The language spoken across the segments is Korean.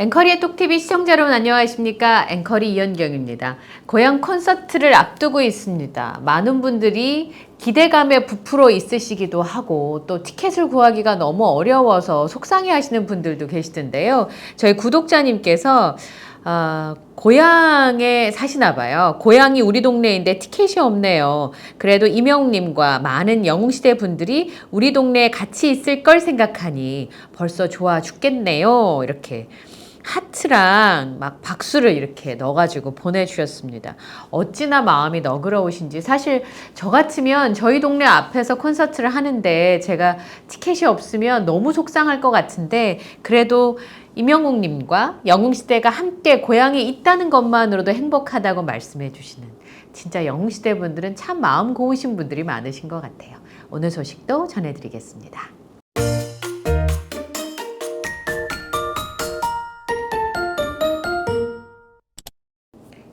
앵커리의 톡TV 시청자 여러분 안녕하십니까 앵커리 이현경입니다 고향 콘서트를 앞두고 있습니다 많은 분들이 기대감에 부풀어 있으시기도 하고 또 티켓을 구하기가 너무 어려워서 속상해 하시는 분들도 계시던데요 저희 구독자님께서 아, 고향에 사시나 봐요. 고향이 우리 동네인데 티켓이 없네요. 그래도 이명웅님과 많은 영웅시대 분들이 우리 동네에 같이 있을 걸 생각하니 벌써 좋아 죽겠네요. 이렇게 하트랑 막 박수를 이렇게 넣어가지고 보내주셨습니다. 어찌나 마음이 너그러우신지 사실 저 같으면 저희 동네 앞에서 콘서트를 하는데 제가 티켓이 없으면 너무 속상할 것 같은데 그래도 임영웅님과 영웅시대가 함께 고향에 있다는 것만으로도 행복하다고 말씀해 주시는 진짜 영웅시대 분들은 참 마음 고우신 분들이 많으신 것 같아요. 오늘 소식도 전해드리겠습니다.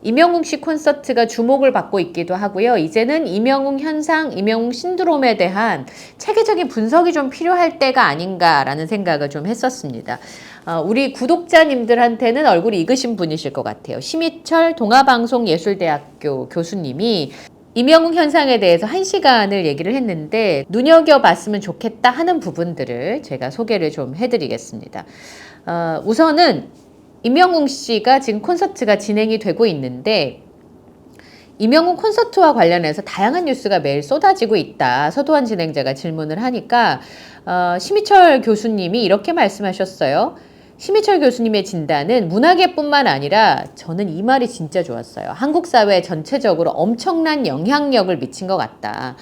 이명웅 씨 콘서트가 주목을 받고 있기도 하고요. 이제는 이명웅 현상, 이명웅 신드롬에 대한 체계적인 분석이 좀 필요할 때가 아닌가라는 생각을 좀 했었습니다. 어, 우리 구독자님들한테는 얼굴이 익으신 분이실 것 같아요. 심희철 동아방송예술대학교 교수님이 이명웅 현상에 대해서 한 시간을 얘기를 했는데 눈여겨봤으면 좋겠다 하는 부분들을 제가 소개를 좀 해드리겠습니다. 어, 우선은 임영웅 씨가 지금 콘서트가 진행이 되고 있는데 임영웅 콘서트와 관련해서 다양한 뉴스가 매일 쏟아지고 있다. 서도환 진행자가 질문을 하니까 어, 심희철 교수님이 이렇게 말씀하셨어요. 심희철 교수님의 진단은 문화계뿐만 아니라 저는 이 말이 진짜 좋았어요. 한국 사회 전체적으로 엄청난 영향력을 미친 것 같다.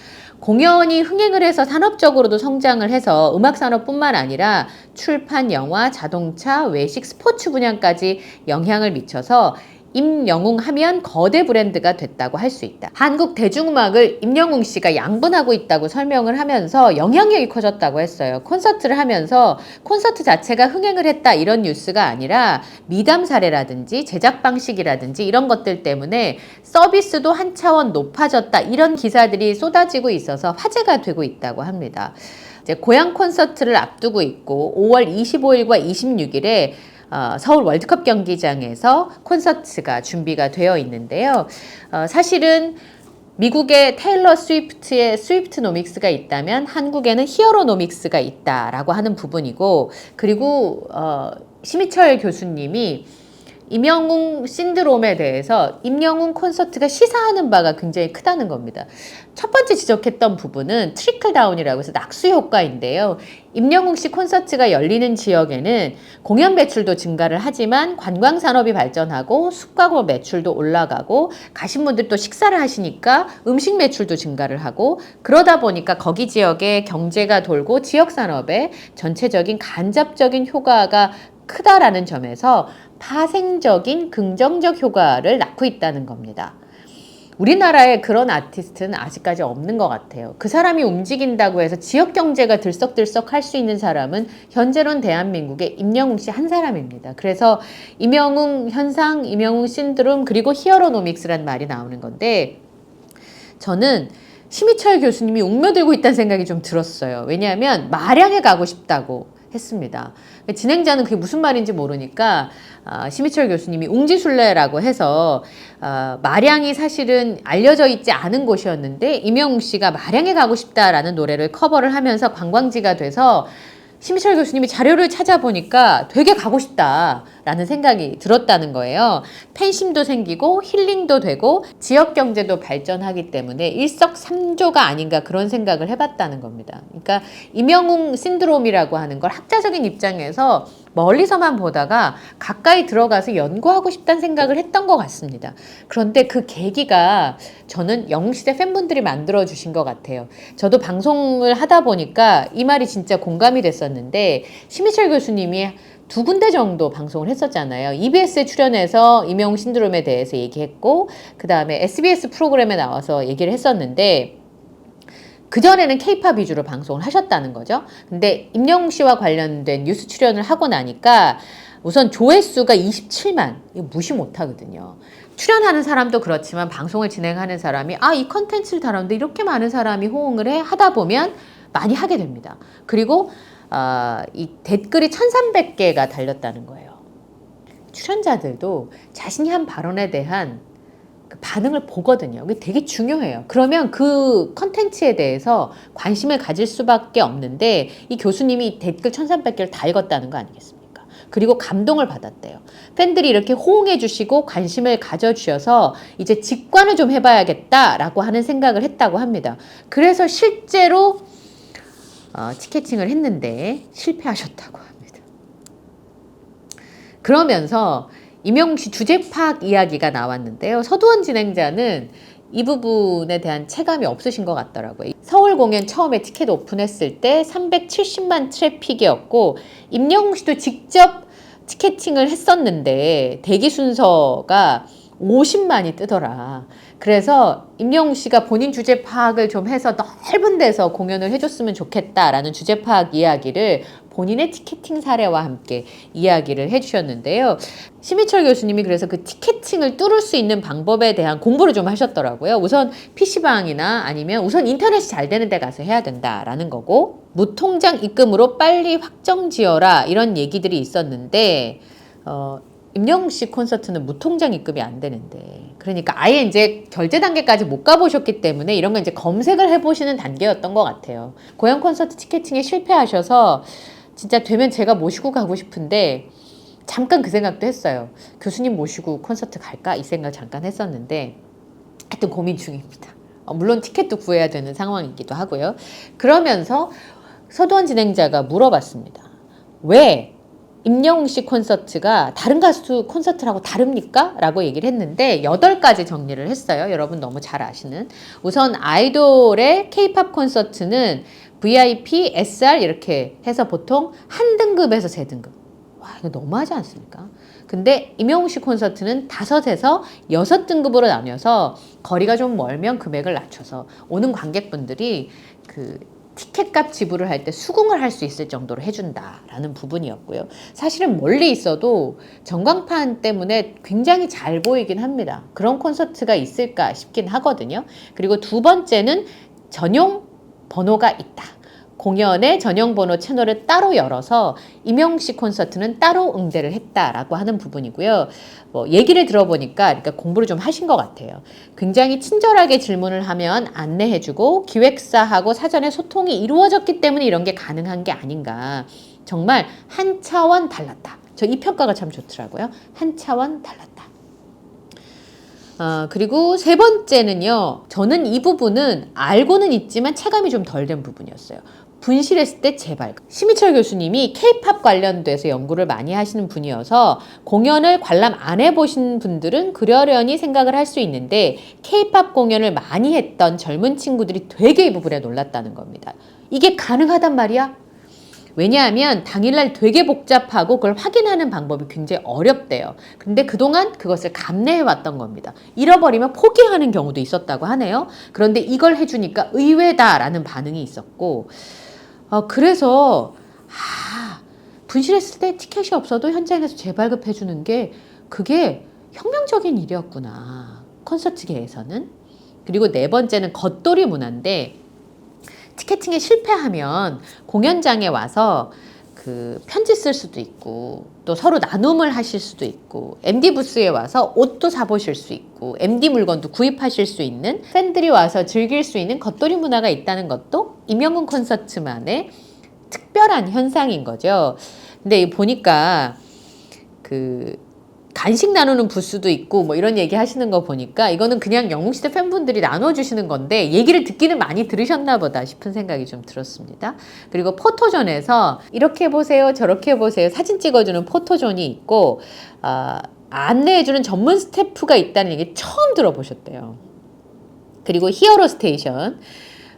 공연이 흥행을 해서 산업적으로도 성장을 해서 음악 산업뿐만 아니라 출판, 영화, 자동차, 외식, 스포츠 분야까지 영향을 미쳐서 임영웅 하면 거대 브랜드가 됐다고 할 수 있다. 한국 대중음악을 임영웅 씨가 양분하고 있다고 설명을 하면서 영향력이 커졌다고 했어요. 콘서트를 하면서 콘서트 자체가 흥행을 했다 이런 뉴스가 아니라 미담 사례라든지 제작 방식이라든지 이런 것들 때문에 서비스도 한 차원 높아졌다 이런 기사들이 쏟아지고 있어서 화제가 되고 있다고 합니다. 이제 고향 콘서트를 앞두고 있고 5월 25일과 26일에 어, 서울 월드컵 경기장에서 콘서트가 준비가 되어 있는데요. 어, 사실은 미국의 테일러 스위프트의 스위프트 노믹스가 있다면 한국에는 히어로 노믹스가 있다라고 하는 부분이고 그리고 어, 심희철 교수님이 임영웅 신드롬에 대해서 임영웅 콘서트가 시사하는 바가 굉장히 크다는 겁니다. 첫 번째 지적했던 부분은 트리클 다운이라고 해서 낙수 효과인데요. 임영웅 씨 콘서트가 열리는 지역에는 공연 매출도 증가를 하지만 관광 산업이 발전하고 숙박업 매출도 올라가고 가신 분들 또 식사를 하시니까 음식 매출도 증가를 하고 그러다 보니까 거기 지역에 경제가 돌고 지역 산업의 전체적인 간접적인 효과가 크다라는 점에서 파생적인 긍정적 효과를 낳고 있다는 겁니다. 우리나라에 그런 아티스트는 아직까지 없는 것 같아요. 그 사람이 움직인다고 해서 지역 경제가 들썩들썩 할 수 있는 사람은 현재론 대한민국의 임영웅 씨 한 사람입니다. 그래서 임영웅 현상, 임영웅 신드롬, 그리고 히어로노믹스란 말이 나오는 건데 저는 심희철 교수님이 웅며들고 있다는 생각이 좀 들었어요. 왜냐하면 마량에 가고 싶다고 했습니다. 진행자는 그게 무슨 말인지 모르니까 어, 심희철 교수님이 웅지순례라고 해서 어, 마량이 사실은 알려져 있지 않은 곳이었는데 임영웅 씨가 마량에 가고 싶다라는 노래를 커버를 하면서 관광지가 돼서 심희철 교수님이 자료를 찾아보니까 되게 가고 싶다라는 생각이 들었다는 거예요. 팬심도 생기고 힐링도 되고 지역 경제도 발전하기 때문에 일석삼조가 아닌가 그런 생각을 해봤다는 겁니다. 그러니까 임영웅 신드롬이라고 하는 걸 학자적인 입장에서 멀리서만 보다가 가까이 들어가서 연구하고 싶다는 생각을 했던 것 같습니다. 그런데 그 계기가 저는 영시대 팬분들이 만들어 주신 것 같아요. 저도 방송을 하다 보니까 이 말이 진짜 공감이 됐었는데 심희철 교수님이 두 군데 정도 방송을 했었잖아요. EBS에 출연해서 임영 신드롬에 대해서 얘기했고, 그 다음에 SBS 프로그램에 나와서 얘기를 했었는데, 그전에는 케이팝 위주로 방송을 하셨다는 거죠. 근데 임영웅 씨와 관련된 뉴스 출연을 하고 나니까 우선 조회수가 27만. 이거 무시 못 하거든요. 출연하는 사람도 그렇지만 방송을 진행하는 사람이 아, 이 컨텐츠를 다뤘는데 이렇게 많은 사람이 호응을 해 하다 보면 많이 하게 됩니다. 그리고 어, 이 댓글이 1,300개가 달렸다는 거예요. 출연자들도 자신이 한 발언에 대한 그 반응을 보거든요. 그게 되게 중요해요. 그러면 그 컨텐츠에 대해서 관심을 가질 수밖에 없는데 이 교수님이 댓글 1300개를 다 읽었다는 거 아니겠습니까? 그리고 감동을 받았대요. 팬들이 이렇게 호응해 주시고 관심을 가져 주셔서 이제 직관을 좀 해봐야겠다라고 하는 생각을 했다고 합니다. 그래서 실제로 어, 티켓팅을 했는데 실패하셨다고 합니다. 그러면서 임영웅 씨 주제 파악 이야기가 나왔는데요. 서두원 진행자는 이 부분에 대한 체감이 없으신 것 같더라고요. 서울 공연 처음에 티켓 오픈했을 때 370만 트래픽이었고 임영웅 씨도 직접 티켓팅을 했었는데 대기 순서가 50만이 뜨더라. 그래서 임영웅 씨가 본인 주제 파악을 좀 해서 넓은 데서 공연을 해줬으면 좋겠다라는 주제 파악 이야기를 본인의 티켓팅 사례와 함께 이야기를 해주셨는데요. 심희철 교수님이 그래서 그 티켓팅을 뚫을 수 있는 방법에 대한 공부를 좀 하셨더라고요. 우선 PC방이나 아니면 우선 인터넷이 잘 되는 데 가서 해야 된다라는 거고, 무통장 입금으로 빨리 확정 지어라 이런 얘기들이 있었는데, 어, 임영웅 씨 콘서트는 무통장 입금이 안 되는데 그러니까 아예 이제 결제 단계까지 못 가보셨기 때문에 이런 거 이제 검색을 해보시는 단계였던 것 같아요. 고향 콘서트 티켓팅에 실패하셔서 진짜 되면 제가 모시고 가고 싶은데 잠깐 그 생각도 했어요. 교수님 모시고 콘서트 갈까 이 생각 잠깐 했었는데 하여튼 고민 중입니다. 어, 물론 티켓도 구해야 되는 상황이기도 하고요. 그러면서 서도원 진행자가 물어봤습니다. 왜 임영웅 씨 콘서트가 다른 가수 콘서트라고 다릅니까? 라고 얘기를 했는데 8가지 정리를 했어요. 여러분 너무 잘 아시는. 우선 아이돌의 케이팝 콘서트는 VIP, SR 이렇게 해서 보통 한 등급에서 세 등급. 와, 이거 너무하지 않습니까? 근데 임영웅 씨 콘서트는 다섯에서 여섯 등급으로 나뉘어서 거리가 좀 멀면 금액을 낮춰서 오는 관객분들이 그 티켓값 지불을 할 때 수긍을 할 수 있을 정도로 해준다라는 부분이었고요. 사실은 멀리 있어도 전광판 때문에 굉장히 잘 보이긴 합니다. 그런 콘서트가 있을까 싶긴 하거든요. 그리고 두 번째는 전용 번호가 있다. 공연의 전용 번호 채널을 따로 열어서 임영 씨 콘서트는 따로 응대를 했다라고 하는 부분이고요. 뭐 얘기를 들어보니까 그러니까 공부를 좀 하신 것 같아요. 굉장히 친절하게 질문을 하면 안내해주고 기획사하고 사전에 소통이 이루어졌기 때문에 이런 게 가능한 게 아닌가. 정말 한 차원 달랐다. 저 이 평가가 참 좋더라고요. 한 차원 달랐다. 어, 그리고 세 번째는요. 저는 이 부분은 알고는 있지만 체감이 좀 덜 된 부분이었어요. 분실했을 때 재발. 심희철 교수님이 케이팝 관련돼서 연구를 많이 하시는 분이어서 공연을 관람 안 해보신 분들은 그러려니 생각을 할 수 있는데 케이팝 공연을 많이 했던 젊은 친구들이 되게 이 부분에 놀랐다는 겁니다. 이게 가능하단 말이야? 왜냐하면 당일날 되게 복잡하고 그걸 확인하는 방법이 굉장히 어렵대요. 근데 그동안 그것을 감내해 왔던 겁니다. 잃어버리면 포기하는 경우도 있었다고 하네요. 그런데 이걸 해주니까 의외다라는 반응이 있었고, 어, 그래서 아, 분실했을 때 티켓이 없어도 현장에서 재발급해 주는 게 그게 혁명적인 일이었구나. 콘서트계에서는. 그리고 네 번째는 겉돌이 문화인데 티켓팅에 실패하면 공연장에 와서 그 편지 쓸 수도 있고 또 서로 나눔을 하실 수도 있고 MD 부스에 와서 옷도 사보실 수 있고 MD 물건도 구입하실 수 있는 팬들이 와서 즐길 수 있는 겉돌이 문화가 있다는 것도 임영웅 콘서트만의 특별한 현상인 거죠. 근데 보니까 그 간식 나누는 부스도 있고 뭐 이런 얘기 하시는 거 보니까 이거는 그냥 영웅시대 팬분들이 나눠주시는 건데 얘기를 듣기는 많이 들으셨나 보다 싶은 생각이 좀 들었습니다. 그리고 포토존에서 이렇게 보세요 저렇게 보세요 사진 찍어주는 포토존이 있고 어, 안내해주는 전문 스태프가 있다는 얘기 처음 들어보셨대요. 그리고 히어로 스테이션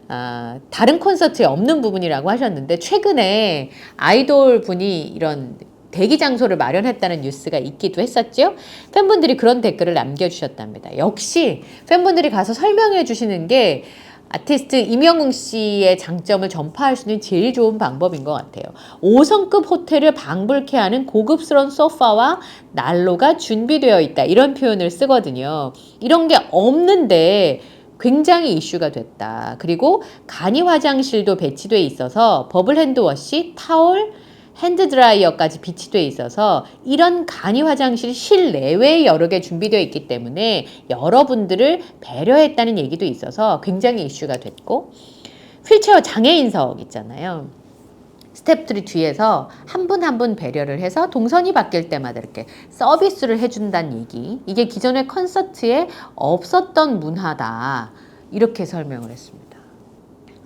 아, 다른 콘서트에 없는 부분이라고 하셨는데 최근에 아이돌 분이 이런 대기 장소를 마련했다는 뉴스가 있기도 했었죠. 팬분들이 그런 댓글을 남겨주셨답니다. 역시 팬분들이 가서 설명해 주시는 게 아티스트 임영웅 씨의 장점을 전파할 수 있는 제일 좋은 방법인 것 같아요. 5성급 호텔을 방불케 하는 고급스러운 소파와 난로가 준비되어 있다. 이런 표현을 쓰거든요. 이런 게 없는데 굉장히 이슈가 됐다. 그리고 간이 화장실도 배치돼 있어서 버블 핸드워시, 타올, 핸드 드라이어까지 비치돼 있어서 이런 간이 화장실 실내외에 여러 개 준비되어 있기 때문에 여러분들을 배려했다는 얘기도 있어서 굉장히 이슈가 됐고 휠체어 장애인석 있잖아요. 스태프들이 뒤에서 한 분 한 분 배려를 해서 동선이 바뀔 때마다 이렇게 서비스를 해준다는 얘기. 이게 기존의 콘서트에 없었던 문화다. 이렇게 설명을 했습니다.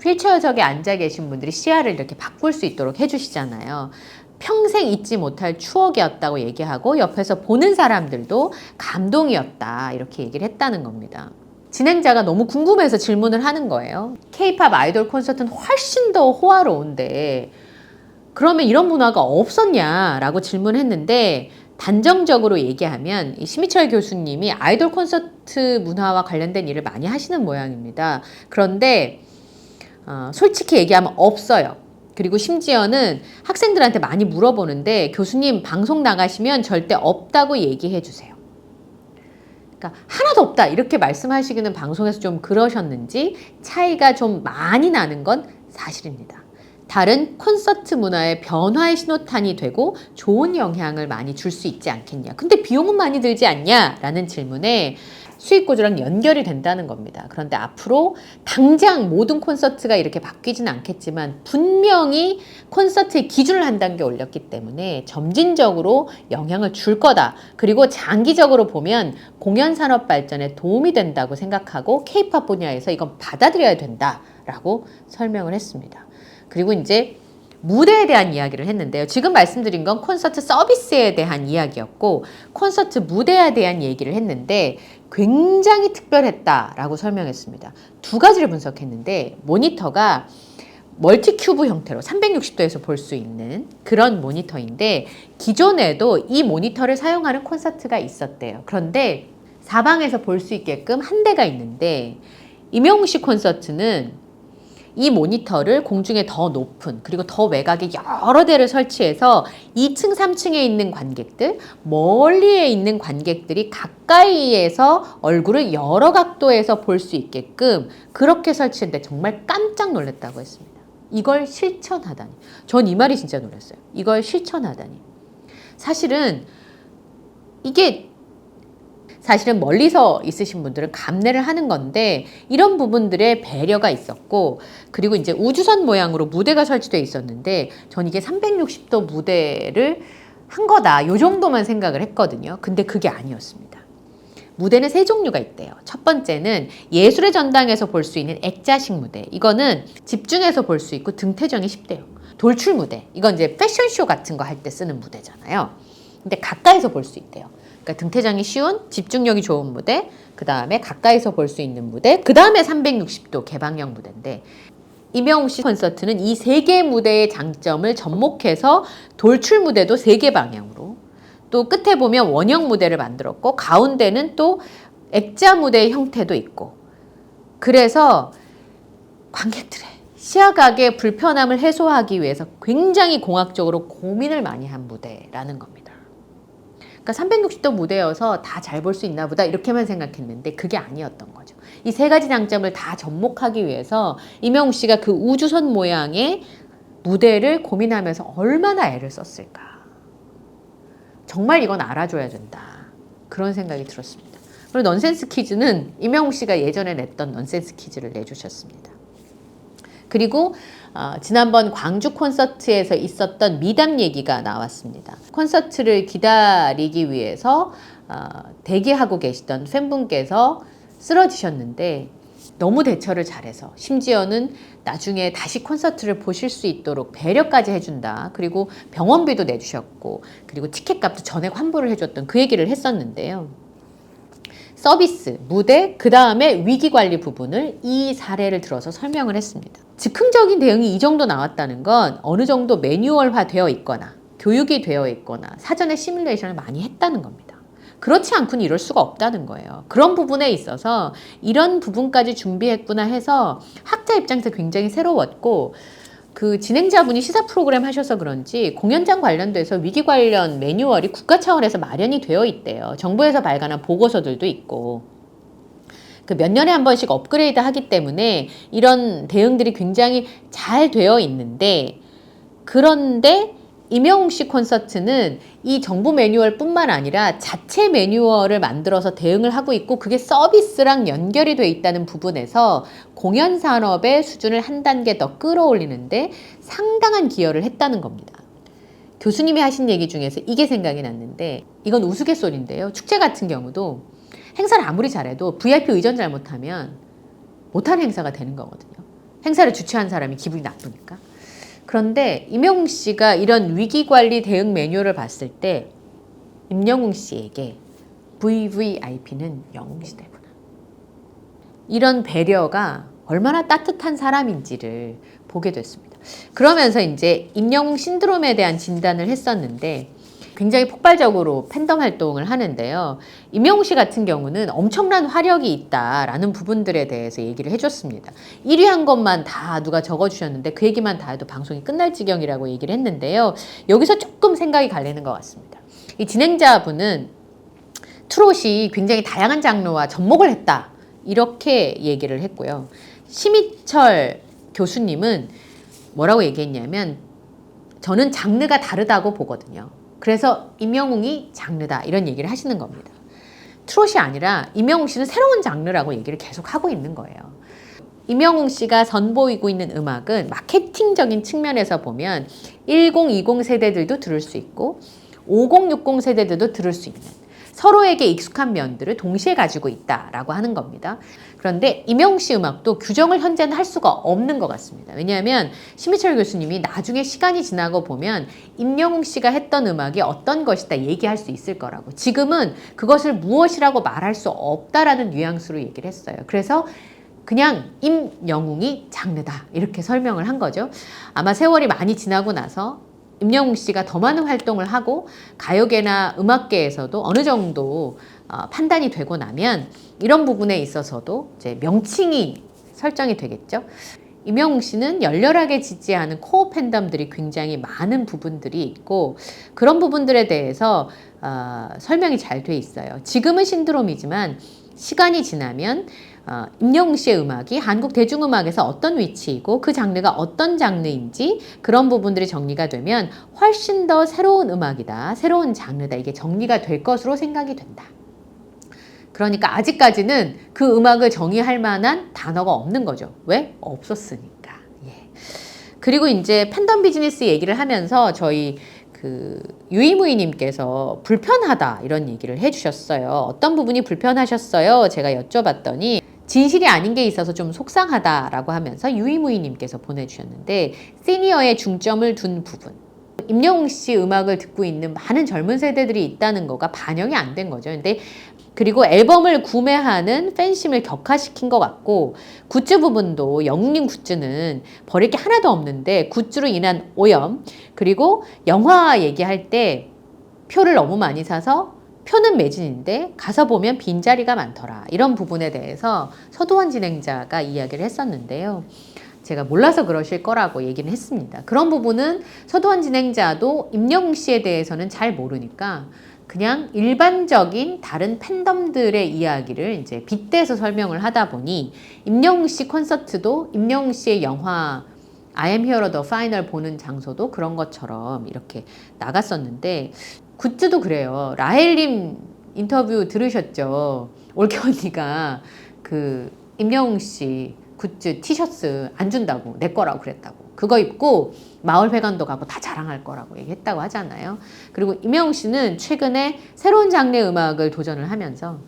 휠체어석에 앉아 계신 분들이 시야를 이렇게 바꿀 수 있도록 해주시잖아요. 평생 잊지 못할 추억이었다고 얘기하고 옆에서 보는 사람들도 감동이었다. 이렇게 얘기를 했다는 겁니다. 진행자가 너무 궁금해서 질문을 하는 거예요. 케이팝 아이돌 콘서트는 훨씬 더 호화로운데 그러면 이런 문화가 없었냐라고 질문했는데 단정적으로 얘기하면 이 심희철 교수님이 아이돌 콘서트 문화와 관련된 일을 많이 하시는 모양입니다. 그런데 어, 솔직히 얘기하면 없어요. 그리고 심지어는 학생들한테 많이 물어보는데 교수님 방송 나가시면 절대 없다고 얘기해 주세요. 그러니까 하나도 없다 이렇게 말씀하시기는 방송에서 좀 그러셨는지 차이가 좀 많이 나는 건 사실입니다. 다른 콘서트 문화의 변화의 신호탄이 되고 좋은 영향을 많이 줄 수 있지 않겠냐. 근데 비용은 많이 들지 않냐? 라는 질문에 수익 구조랑 연결이 된다는 겁니다. 그런데 앞으로 당장 모든 콘서트가 이렇게 바뀌지는 않겠지만 분명히 콘서트의 기준을 한 단계 올렸기 때문에 점진적으로 영향을 줄 거다. 그리고 장기적으로 보면 공연 산업 발전에 도움이 된다고 생각하고 케이팝 분야에서 이건 받아들여야 된다라고 설명을 했습니다. 그리고 이제 무대에 대한 이야기를 했는데요. 지금 말씀드린 건 콘서트 서비스에 대한 이야기였고 콘서트 무대에 대한 얘기를 했는데 굉장히 특별했다라고 설명했습니다. 두 가지를 분석했는데 모니터가 멀티큐브 형태로 360도에서 볼 수 있는 그런 모니터인데 기존에도 이 모니터를 사용하는 콘서트가 있었대요. 그런데 사방에서 볼 수 있게끔 한 대가 있는데 임영웅 씨 콘서트는 이 모니터를 공중에 더 높은 그리고 더 외곽에 여러 대를 설치해서 2층, 3층에 있는 관객들, 멀리에 있는 관객들이 가까이에서 얼굴을 여러 각도에서 볼 수 있게끔 그렇게 설치했는데 정말 깜짝 놀랐다고 했습니다. 이걸 실천하다니. 전 이 말이 진짜 놀랐어요. 이걸 실천하다니. 사실은 이게 사실은 멀리서 있으신 분들은 감내를 하는 건데 이런 부분들에 배려가 있었고 그리고 이제 우주선 모양으로 무대가 설치되어 있었는데 전 이게 360도 무대를 한 거다 요 정도만 생각을 했거든요. 근데 그게 아니었습니다. 무대는 세 종류가 있대요. 첫 번째는 예술의 전당에서 볼 수 있는 액자식 무대. 이거는 집중해서 볼 수 있고 등태정이 쉽대요. 돌출 무대. 이건 이제 패션쇼 같은 거 할 때 쓰는 무대잖아요. 근데 가까이서 볼 수 있대요. 그러니까 등태장이 쉬운 집중력이 좋은 무대, 그 다음에 가까이서 볼 수 있는 무대, 그 다음에 360도 개방형 무대인데 이명웅 씨 콘서트는 이 세 개 무대의 장점을 접목해서 돌출 무대도 세 개 방향으로 또 끝에 보면 원형 무대를 만들었고 가운데는 또 액자 무대의 형태도 있고 그래서 관객들의 시야각의 불편함을 해소하기 위해서 굉장히 공학적으로 고민을 많이 한 무대라는 겁니다. 그러니까 360도 무대여서 다 잘 볼 수 있나 보다 이렇게만 생각했는데 그게 아니었던 거죠. 이 세 가지 장점을 다 접목하기 위해서 이명우 씨가 그 우주선 모양의 무대를 고민하면서 얼마나 애를 썼을까. 정말 이건 알아줘야 된다. 그런 생각이 들었습니다. 그리고 넌센스 퀴즈는 이명우 씨가 예전에 냈던 넌센스 퀴즈를 내주셨습니다. 그리고 어, 지난번 광주 콘서트에서 있었던 미담 얘기가 나왔습니다. 콘서트를 기다리기 위해서 어, 대기하고 계시던 팬분께서 쓰러지셨는데 너무 대처를 잘해서 심지어는 나중에 다시 콘서트를 보실 수 있도록 배려까지 해준다. 그리고 병원비도 내주셨고 그리고 티켓값도 전액 환불을 해줬던 그 얘기를 했었는데요. 서비스, 무대, 그 다음에 위기관리 부분을 이 사례를 들어서 설명을 했습니다. 즉흥적인 대응이 이 정도 나왔다는 건 어느 정도 매뉴얼화 되어 있거나 교육이 되어 있거나 사전에 시뮬레이션을 많이 했다는 겁니다. 그렇지 않고는 이럴 수가 없다는 거예요. 그런 부분에 있어서 이런 부분까지 준비했구나 해서 학자 입장에서 굉장히 새로웠고 그 진행자분이 시사 프로그램 하셔서 그런지 공연장 관련돼서 위기 관련 매뉴얼이 국가 차원에서 마련이 되어 있대요. 정부에서 발간한 보고서들도 있고. 그 몇 년에 한 번씩 업그레이드 하기 때문에 이런 대응들이 굉장히 잘 되어 있는데 그런데 임영웅 씨 콘서트는 이 정부 매뉴얼뿐만 아니라 자체 매뉴얼을 만들어서 대응을 하고 있고 그게 서비스랑 연결이 돼 있다는 부분에서 공연 산업의 수준을 한 단계 더 끌어올리는데 상당한 기여를 했다는 겁니다. 교수님이 하신 얘기 중에서 이게 생각이 났는데 이건 우스갯소리인데요. 축제 같은 경우도 행사를 아무리 잘해도 VIP 의전 잘못하면 못하는 행사가 되는 거거든요. 행사를 주최한 사람이 기분이 나쁘니까. 그런데 임영웅 씨가 이런 위기 관리 대응 매뉴얼을 봤을 때 임영웅 씨에게 VVIP는 영웅 시대구나. 이런 배려가 얼마나 따뜻한 사람인지를 보게 됐습니다. 그러면서 이제 임영웅 신드롬에 대한 진단을 했었는데 굉장히 폭발적으로 팬덤 활동을 하는데요. 임영웅 씨 같은 경우는 엄청난 화력이 있다라는 부분들에 대해서 얘기를 해줬습니다. 1위 한 것만 다 누가 적어주셨는데 그 얘기만 다 해도 방송이 끝날 지경이라고 얘기를 했는데요. 여기서 조금 생각이 갈리는 것 같습니다. 이 진행자분은 트롯이 굉장히 다양한 장르와 접목을 했다. 이렇게 얘기를 했고요. 심희철 교수님은 뭐라고 얘기했냐면 저는 장르가 다르다고 보거든요. 그래서 임영웅이 장르다 이런 얘기를 하시는 겁니다. 트롯이 아니라 임영웅 씨는 새로운 장르라고 얘기를 계속 하고 있는 거예요. 임영웅 씨가 선보이고 있는 음악은 마케팅적인 측면에서 보면 1020 세대들도 들을 수 있고 5060 세대들도 들을 수 있는 서로에게 익숙한 면들을 동시에 가지고 있다라고 하는 겁니다. 그런데 임영웅 씨 음악도 규정을 현재는 할 수가 없는 것 같습니다. 왜냐하면 심희철 교수님이 나중에 시간이 지나고 보면 임영웅 씨가 했던 음악이 어떤 것이다 얘기할 수 있을 거라고. 지금은 그것을 무엇이라고 말할 수 없다라는 뉘앙스로 얘기를 했어요. 그래서 그냥 임영웅이 장르다 이렇게 설명을 한 거죠. 아마 세월이 많이 지나고 나서 임영웅 씨가 더 많은 활동을 하고 가요계나 음악계에서도 어느 정도 어, 판단이 되고 나면 이런 부분에 있어서도 이제 명칭이 설정이 되겠죠. 임영웅 씨는 열렬하게 지지하는 코어 팬덤들이 굉장히 많은 부분들이 있고 그런 부분들에 대해서 어, 설명이 잘 돼 있어요. 지금은 신드롬이지만 시간이 지나면 어, 임영웅 씨의 음악이 한국 대중음악에서 어떤 위치이고 그 장르가 어떤 장르인지 그런 부분들이 정리가 되면 훨씬 더 새로운 음악이다, 새로운 장르다 이게 정리가 될 것으로 생각이 된다. 그러니까 아직까지는 그 음악을 정의할 만한 단어가 없는 거죠. 왜? 없었으니까. 예. 그리고 이제 팬덤 비즈니스 얘기를 하면서 저희 그 유이무이님께서 불편하다 이런 얘기를 해주셨어요. 어떤 부분이 불편하셨어요? 제가 여쭤봤더니 진실이 아닌 게 있어서 좀 속상하다라고 하면서 유이무이님께서 보내주셨는데 시니어에 중점을 둔 부분. 임영웅 씨 음악을 듣고 있는 많은 젊은 세대들이 있다는 거가 반영이 안 된 거죠. 근데 그리고 앨범을 구매하는 팬심을 격화시킨 것 같고 굿즈 부분도 영웅님 굿즈는 버릴 게 하나도 없는데 굿즈로 인한 오염 그리고 영화 얘기할 때 표를 너무 많이 사서 표는 매진인데 가서 보면 빈자리가 많더라 이런 부분에 대해서 서도원 진행자가 이야기를 했었는데요. 제가 몰라서 그러실 거라고 얘기는 했습니다. 그런 부분은 서도원 진행자도 임영웅 씨에 대해서는 잘 모르니까 그냥 일반적인 다른 팬덤들의 이야기를 이제 빗대서 설명을 하다 보니 임영웅 씨 콘서트도 임영웅 씨의 영화 I am here the final 보는 장소도 그런 것처럼 이렇게 나갔었는데 굿즈도 그래요. 라헬님 인터뷰 들으셨죠? 올케 언니가 그 임영웅 씨 굿즈 티셔츠 안 준다고 내 거라고 그랬다고 그거 입고 마을 회관도 가고 다 자랑할 거라고 얘기했다고 하잖아요. 그리고 임영웅 씨는 최근에 새로운 장르의 음악을 도전을 하면서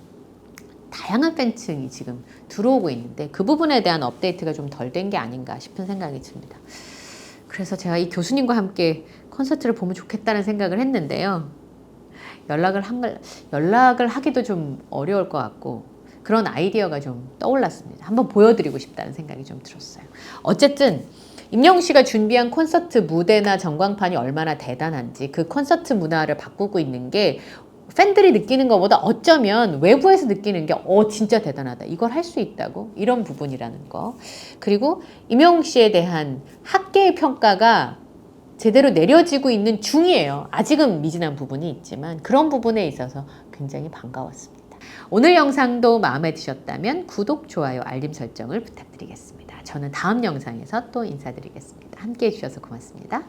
다양한 팬층이 지금 들어오고 있는데 그 부분에 대한 업데이트가 좀 덜 된 게 아닌가 싶은 생각이 듭니다. 그래서 제가 이 교수님과 함께 콘서트를 보면 좋겠다는 생각을 했는데요. 연락을 한 연락을 하기도 좀 어려울 것 같고 그런 아이디어가 좀 떠올랐습니다. 한번 보여드리고 싶다는 생각이 좀 들었어요. 어쨌든 임영웅 씨가 준비한 콘서트 무대나 전광판이 얼마나 대단한지 그 콘서트 문화를 바꾸고 있는 게 팬들이 느끼는 것보다 어쩌면 외부에서 느끼는 게 어 진짜 대단하다 이걸 할 수 있다고 이런 부분이라는 거 그리고 임영웅 씨에 대한 학계의 평가가 제대로 내려지고 있는 중이에요 아직은 미진한 부분이 있지만 그런 부분에 있어서 굉장히 반가웠습니다 오늘 영상도 마음에 드셨다면 구독 좋아요 알림 설정을 부탁드리겠습니다 저는 다음 영상에서 또 인사드리겠습니다. 함께 해주셔서 고맙습니다.